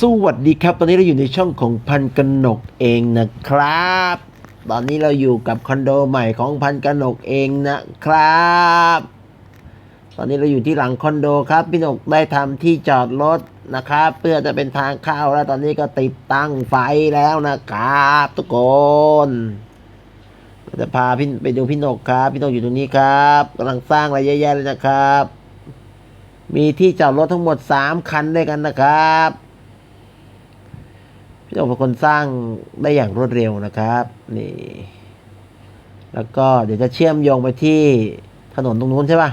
สวัสดีครับ ตอนนี้เราอยู่ในช่องของพันกนกเองนะครับ ตอนนี้เราอยู่กับคอนโดใหม่ของพันกนกเองนะครับ ตอนนี้เราอยู่ที่หลังคอนโดครับพี่นกได้ทำที่จอดรถนะครับ เพื่อจะเป็นทางเข้าแล้วตอนนี้ก็ติดตั้งไฟแล้วนะครับ ทุกคนจะพาพี่ไปดูพี่นกครับ พี่นกอยู่ตรงนี้ครับกำลังสร้างอะไรเยอะแยะเลยนะครับ มีที่จอดรถทั้งหมดสามคันด้วยกันนะครับ พี่โอเป็นคนสร้างได้อย่างรวดเร็วนะครับนี่แล้วก็เดี๋ยวจะเชื่อมโยงไปที่ถนนตรงนู้นใช่ป่ะ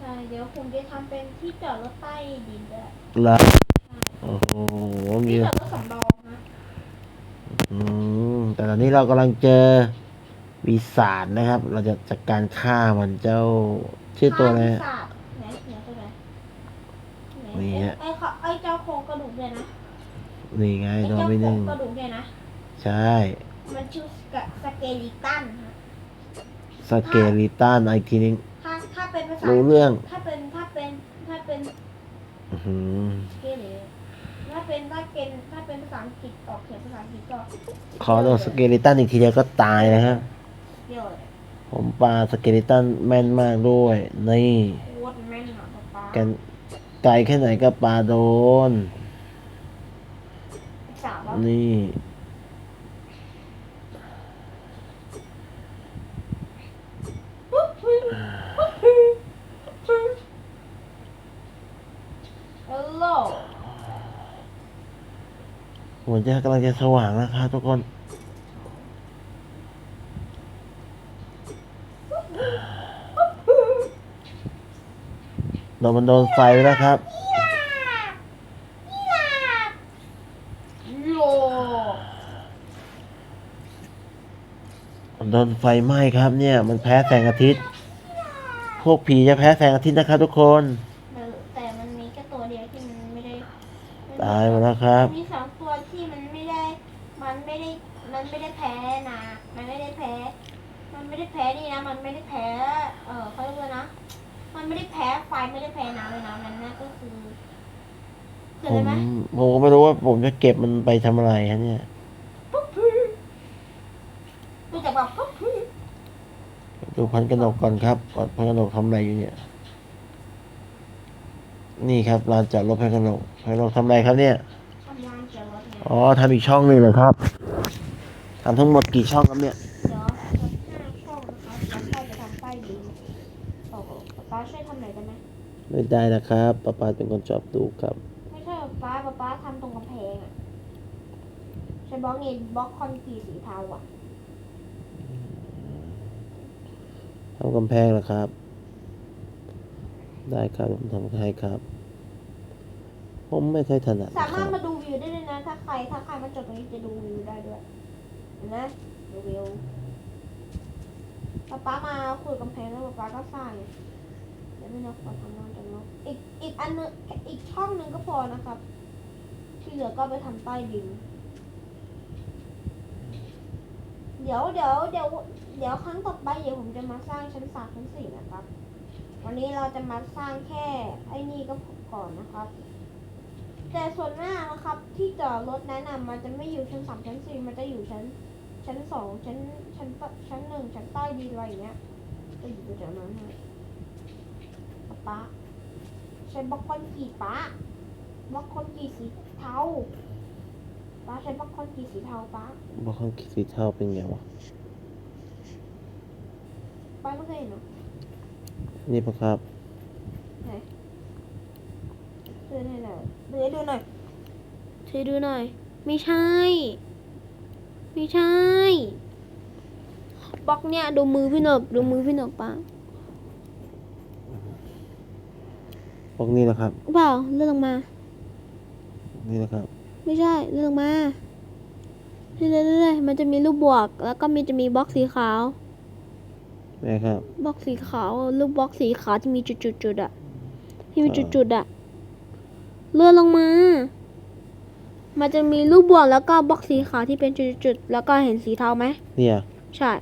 ใช่เดี๋ยวผมจะทำเป็นที่จอดรถใต้ดินด้วยเหรอโอ้โหมีที่จอดรถสำรองนะอืมแต่ตอนนี้เรากำลังเจอปีศาจนะครับ เราจะจัดการฆ่ามันเจ้าชื่อตัวอะไรข้ามฮะศาสตร์ไหนเหนือตัวไหนไหนี่ฮะ ไอ้เขาไอ้เจ้าโครงกระดูกเนี่ยนะ นี่ไงไอ้ตัวเจ้าไม่โครนึ่งงกระดูกเนี่ยนะ ใช่ มันชื่อสเกลิตันฮะสเกลิตันอีกทีนึงถ้าถ้าเป็นภาษารู้เรื่อง ถ้าเป็นถ้าเป็นถ้าเป็นอื้อหือสเกลิถ้าเป็นถ้าเป็นถ้าเป็นภาษาอังกฤษออกเสียงภาษาอังกฤษก็ขอโดนสเกลิตันอีกทีเดียวก็ตายนะครับเดียวเลยผมปาสเกลิตันแม่นมากด้วยนี่โคตรแม่นหนาป๊ากันไกลแค่ไหนก็ปาโดนสาวแล้ว นี่ฮัลโหลหัวใจกำลังจะสว่างแล้วครับทุกคน โดนมันโดนไฟแล้วครับ โล มัน โดนไฟไหม้ครับเนี่ย มันแพ้แสงอาทิตย์ พวกผีจะแพ้แสงอาทิตย์นะครับทุกคน แต่มันมีแค่ตัวเดียวที่มันไม่ได้ตายหมดแล้วครับ มีสองตัวที่มันไม่ได้ มันไม่ได้ มันไม่ได้แพ้นะ มันไม่ได้แพ้ มันไม่ได้แพ้นี่นะ มันไม่ได้แพ้ เออเขาเรียกว่านะ มันไม่ได้แพ้ไฟไม่ได้แพ้น้ำเลยนะนั่นนะก็คือเกิดผอะไรมไหมผมก็ไม่รู้ว่าผมจะเก็บมันไปทำอะไรฮะเนี่ยปุ๊บพื้ ดูจากแบบปุ๊บพื้ดูพันกระหนกก่อนครับก่อนพันกระหนกทำอะไรอยู่เนี่ย นี่ครับลานจอดรถพันกระหนกพันกระหนกทำอะไรครับเนี่ยทำงานเกี่ยวกับเนี่ยอ๋อทำอีกช่องหนึ่งเลยครับทำทั้งหมดกี่ช่องครับเนี่ยเดี๋ยวห้าช่องนะคะแล้วก็จะทำใต้ดินโอ้โหป๊าช่วยทำหน่อยได้ไหมไม่ได้นะครับป้าปาเป็นคนชอบดูครับ ไม่ใช่ป๊าป๊าป๊าทำตรงกำแพงอะใช้บล็อกนี่บล็อกคอนกรีตสีเทาอะ ทำกำแพงนะครับ ได้ครับผมทำให้ครับ ผมไม่ค่อยถนัดสานะคมารรัถบมาดูวิวได้ด้วยนะ ถ้าใครถ้าใครมาจดตรงนี้จะดูวิวได้ด้วยเห็นไหมดูวิวป๊าป๊ามาคุยกำแพงแล้วป๊าป๊าก็สร้างเดี๋ยวไม่นกขอทำงานจังนกอีกอีกอันนึงอีกช่องหนึ่งก็พอนะครับ ที่เหลือก็ไปทำใต้ดิน เดี๋ยวเดี๋ยวเดี๋ยวเดี๋ยวครั้งต่อไปเดี๋ยวผมจะมาสร้างชั้นสามชั้นสี่นะครับ วันนี้เราจะมาสร้างแค่ไอ้นี่ก็ก่อนนะครับ แต่ส่วนมากนะครับที่จอดรถแนะนำมันจะไม่อยู่ชั้นสามชั้นสี่มันจะอยู่ชั้น ชั้นสองชั้นชั้นชั้นหนึ่งชั้นใต้ดินอะไรอย่างเงี้ยจะอยู่แถวนั้นฮะป๊าใช้บล็อกคอนกรีตป๊าบล็อกคอนกรีตสีเทา ป๊าใช้บล็อกคอนกรีตสีเทาป๊าบอกข้างสีเทาเป็นไงวะป๊าไม่เคยเห็นเหรอนี่ปะครับดูหน่อยหน่อยดูให้ดูหน่อยช่วยดูหน่อย ไม่ใช่ ไม่ใช่บล็อกเนี่ยดูมือพี่หนบดูมือพี่หนบปะพวกนี้นะครับเปล่าเลื่อนลงมา นี่นะครับ ไม่ใช่เลื่อนลงมาเรื่อยๆๆมันจะมีรูปบวก แล้วก็มีจะมีบล็อกสีขาวแม่ครับบล็อกสีขาวรูปบล็อกสีขาวที่มีจุดๆๆอะที่มีอ่าจุดๆอะเลื่อนลงมา มันจะมีรูปบวกแล้วก็บล็อกสีขาวที่เป็นจุดๆๆแล้วก็เห็นสีเทาไหมเนี่ย ใช่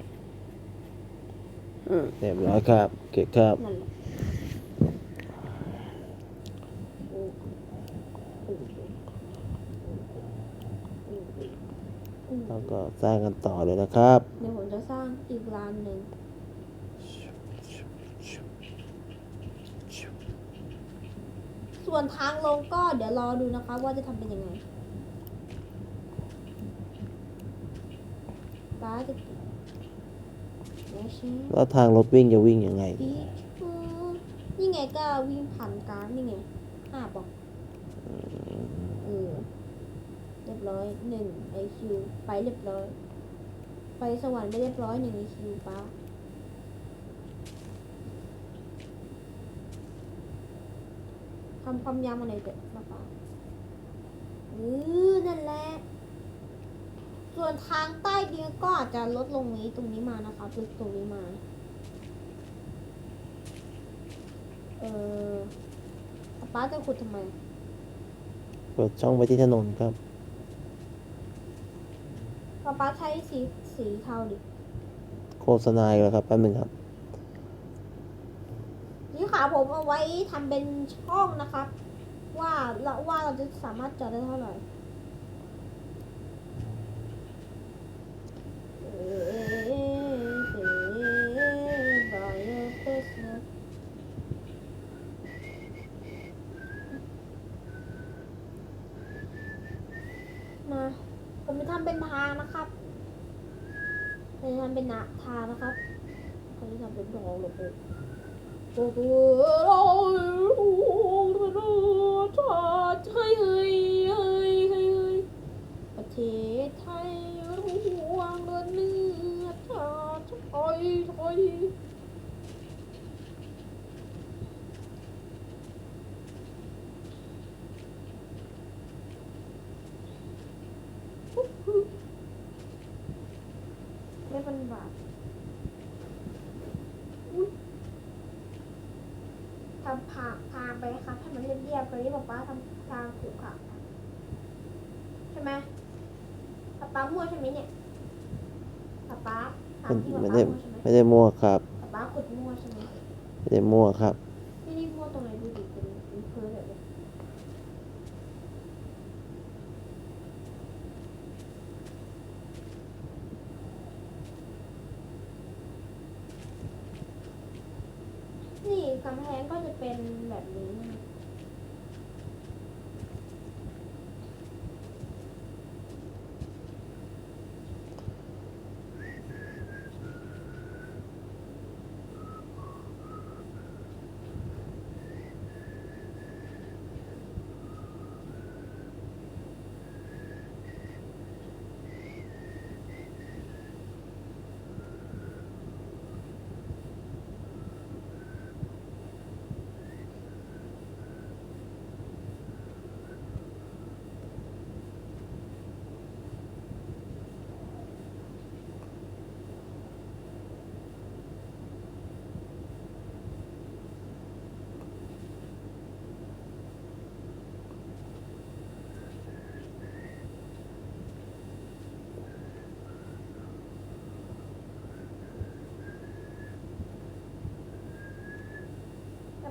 อืมเรียบร้อยครับโอเคครับ นั่น แหละก็สร้างกันต่อเลยนะครับ เดี๋ยวผมจะสร้างอีกลานหนึ่งส่วนทางลงก็เดี๋ยวรอดูนะคะว่าจะทำเป็นยังไงป้าจะเดี๋ยวชี้แล้วทางรถวิ่งจะวิ่งยังไงปีอืมนี่ไงก็วิ่งผ่านกลางนี่ไงห้าบอกเออ เรียบร้อยหนึ่งไอคิวไปเรียบร้อย ไปสวรรค์ไปเรียบร้อยหนึ่งไอคิวป้าทำความยามาหน่อยเถอะป้าป้าเออนั่นแหละส่วนทางใต้ดินก็อาจจะลดลงนี้ตรงนี้มานะคะลึกตรงนี้มา เออป้าจะขุดทำไม เปิดช่องไปที่ถนนครับ ป้าป้าใช้สีสีเทาดิ โฆษณาอีกแล้วครับแป๊บหนึงครับ นี่ขาผมเอาไว้ทำเป็นช่องนะครับ ว่าเราว่าเราจะสามารถจอดได้เท่าไหร่เอ๊ะเอ๊ะ by your business นะผมจะ ทำเป็นทางนะครับผมจะทำเป็นนะทางนะครับผมจะทำเป็นทองเลยโอ้โหชาติไทยเฮ้ยเฮ้ยเฮ้ยเฮ้ยประเทศไทยห่วงเรือเนื้อชาติไทย ไทยไม่เป็นบาททำผาทางไปนะครับให้มันเรียบๆไปที่ป๊าป๊าทำทางขรุขระใช่ไหมป๊าป๊ามั่วใช่ไหมเนี่ยป๊าป๊าถามที่ป๊าไม่ป๊าได้มั่วใช่ไหมไม่ได้มั่วครับป๊าป๊าขุดมั่วใช่ไหมไม่ได้มั่วครับ ไม่ได้มั่วตรงไหนดูดิเป็นเป็นพื้นแบบนี้นี่กำแพงก็จะเป็นแบบนี้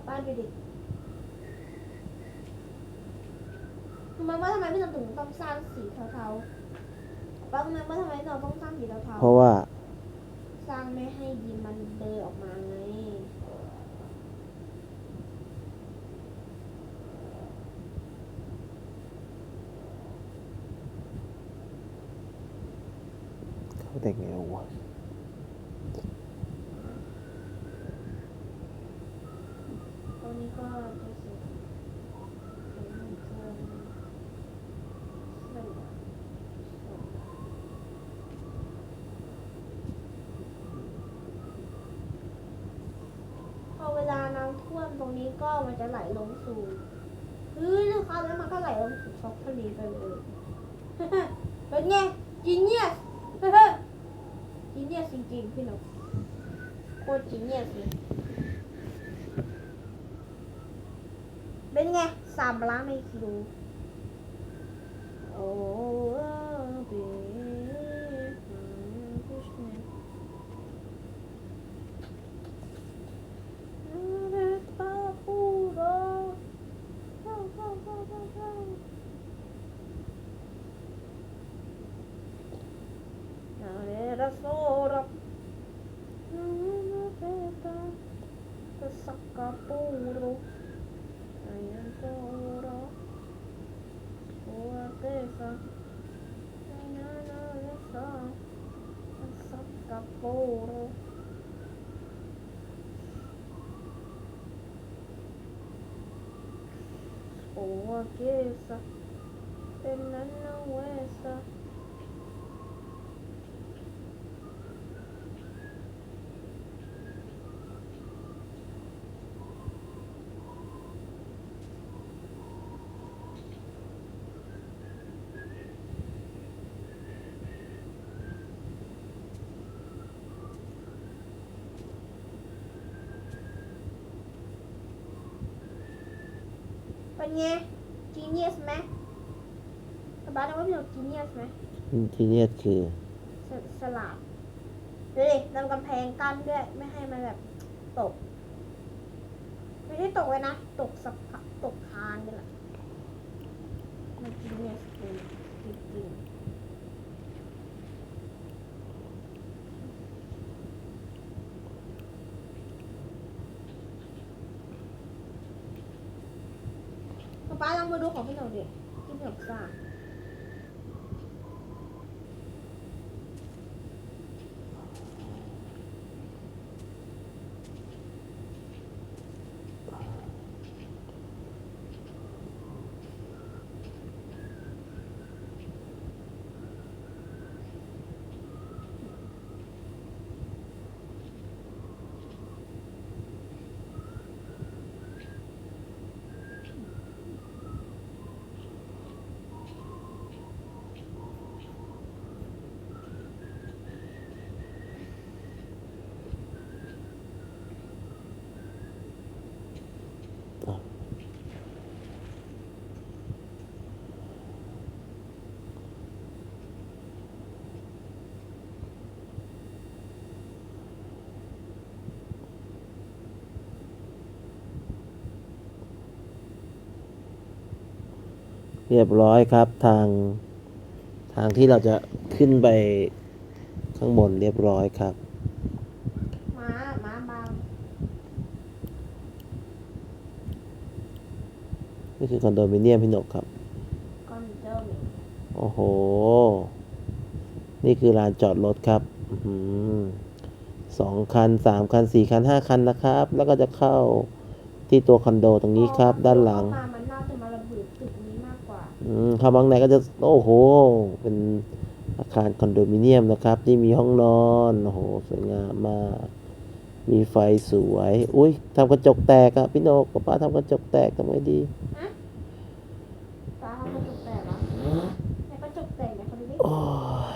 บบ้านไปดิทำไมว่าทำไมพี่เราถึงต้องสร้างสีเทาๆป้าทำไมว่าทำไมเราต้องสร้างสีเทาเพราะว่า ๆสร้างไม่ให้ยิมมันเดินออกมาไงเขาเด็กไงวะ ตรง นี้ก็จะเสร็จเป็นเหมือนส้นพอเวลาน้ำท่วมตรงนี้ก็มันจะไหลลงสู่พื้นนะคะแล้วมันก็ไหลลงสู่ช็อกทะเลไปเลยเป็นไงจีเนียสจีเนียสจริงๆพี่นกโคตรจีเนียสเลย เป็น ไงสาม oh, aquí está, en la huesa. Bên nghe Genius ไหมป๊าป๊าต้องว่าพี่หนู Genius ไหม ที่เนี่ยคือสสลับดูดิทำกำแพงกั้นด้วย ไม่ให้มันแบบตก ไม่ได้ตกเลยนะ ตกสักพักตกคานนี่แหละมัน Genius จริงจริงๆป๊าป๊าลอง มาดูของพี่หน่อยดิที่พี่หนูสร้าง เรียบร้อยครับทางทางที่เราจะขึ้นไปข้างบนเรียบร้อยครับ ม้าม้าบางนี่คือคอนโดมิเนียมพี่หนกครับก้อนเดิมโอ้โห นี่คือลานจอดรถครับอื้อหือสองคันสามคันสี่คันห้าคันนะครับ แล้วก็จะเข้าที่ตัวคอนโดตรงนี้ครับ ด้านหลัง มามันน่าจะมาระเบิดตึกนี้ มากกว่าอืมเข้าบางในก็จะโอ้โห เป็นอาคารคอนโดมิเนียมนะครับ ที่มีห้องนอนโอ้โหสวยงามมาก มีไฟสวย อุ้ยทำกระจกแตกอะพี่นกป้าป้าทำกระจกแตกทำไงดีตาเขากระจกแตกเหรอไหนกระจกแตกไหนเขาดูดิโอ้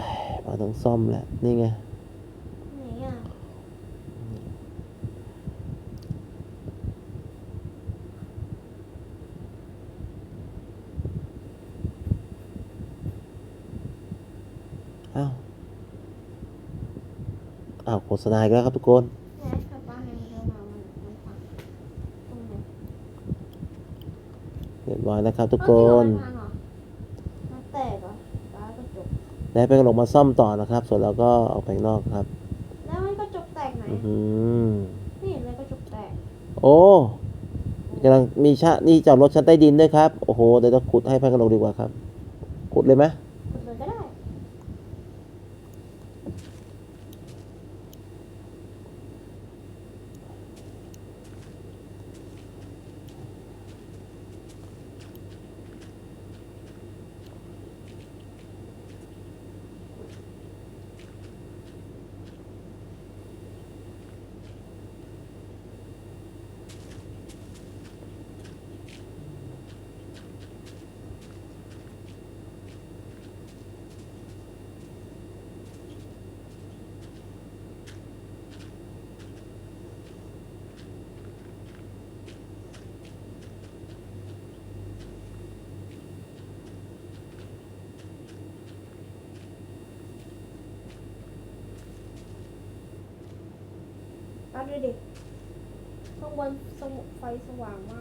ยป้าต้องซ่อมแหละนี่ไง ไหนอะ อ้าว อ้าวโฆษณาอีกแล้วครับทุกคนไหนกระป้าไหนมันเดินมามันมันพังตรงไหนเรียบร้อยนะครับทุกคเอ้าจริงนเหรอมันพังเหรอมันแตกเหรอตากระจกได้ไปลงมาซ่อมต่อนะครับ ส่วนเราก็ออกไปข้างนอกครับ แล้วมันกระจกแตกไหนอือหือไม่เห็นเลยกระจกแตก โอ้กำลังมีชะนี่จอดรถชั้นใต้ดินด้วยครับ โอ้โห เดี๋ยวต้องขุดให้พันกระโหลกดีกว่าครับ ขุดเลยไหม กดเลยก็ได้ ตาดูดิข้างบนสวไฟสว่างม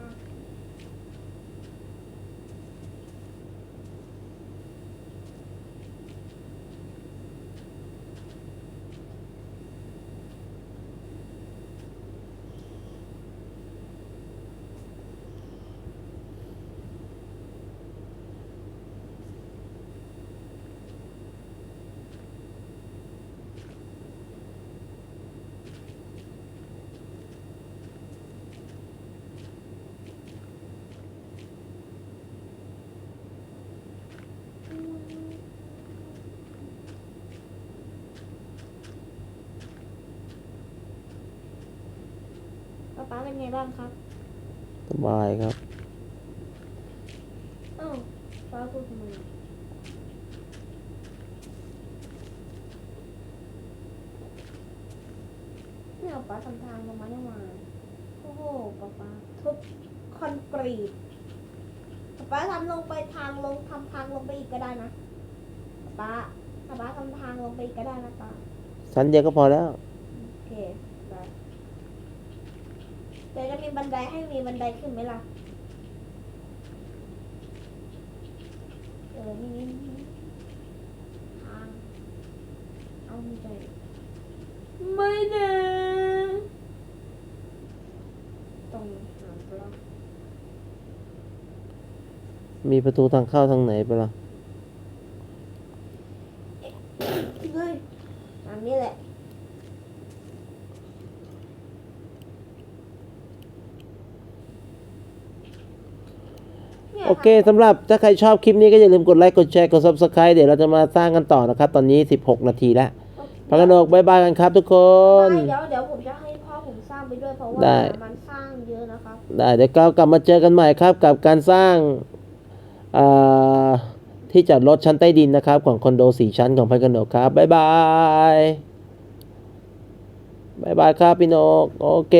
าก ป๊าเป็นไงบ้างครับสบายครับ อ้าวป๊าพูดทำไมเนี่ยป๊าทำทางลงมาเนี่ยมาโอ้โหป๊าป๊าทุบคอนกรีตป๊าทำลงไปทางลงทำทางลงไปอีกก็ได้นะป๊าป๊าทำทางลงไปอีกก็ได้นะป๊าชั้นเดียวก็พอแล้ว โอเค ได้แต่จะมีบันไดให้มีบันไดขึ้นไหมล่ะ เออ นี่นี่ทาง เอาไม่ได้ไม่นะตรงหาบล็อกมีประตูทางเข้าทางไหนไปล่ะ เฮ้ยทางนี้แหละ นี่ย โอเคสำหรับถ้าใครชอบคลิปนี้ก็อย่าลืมกดไลค์กดแชร์กด subscribe เดี๋ยวเราจะมาสร้างกันต่อนะครับ ตอนนี้ 16 นาทีแล้วพักกันออกบายบายกันครับทุกคนไม่เดี๋ยวเดี๋ยวผมจะให้พ่อผมสร้างไปด้วยเพราะว่าได้ มันสร้างเยอะนะครับ ได้เดี๋ยวเรากลับมาเจอกันใหม่ครับกับการสร้างอ่าที่จอดรถชั้นใต้ดินนะครับ ของคอนโดสี่ชั้นของพันกนกครับบ๊ายบายบ๊ายบายครับพี่นกโอเค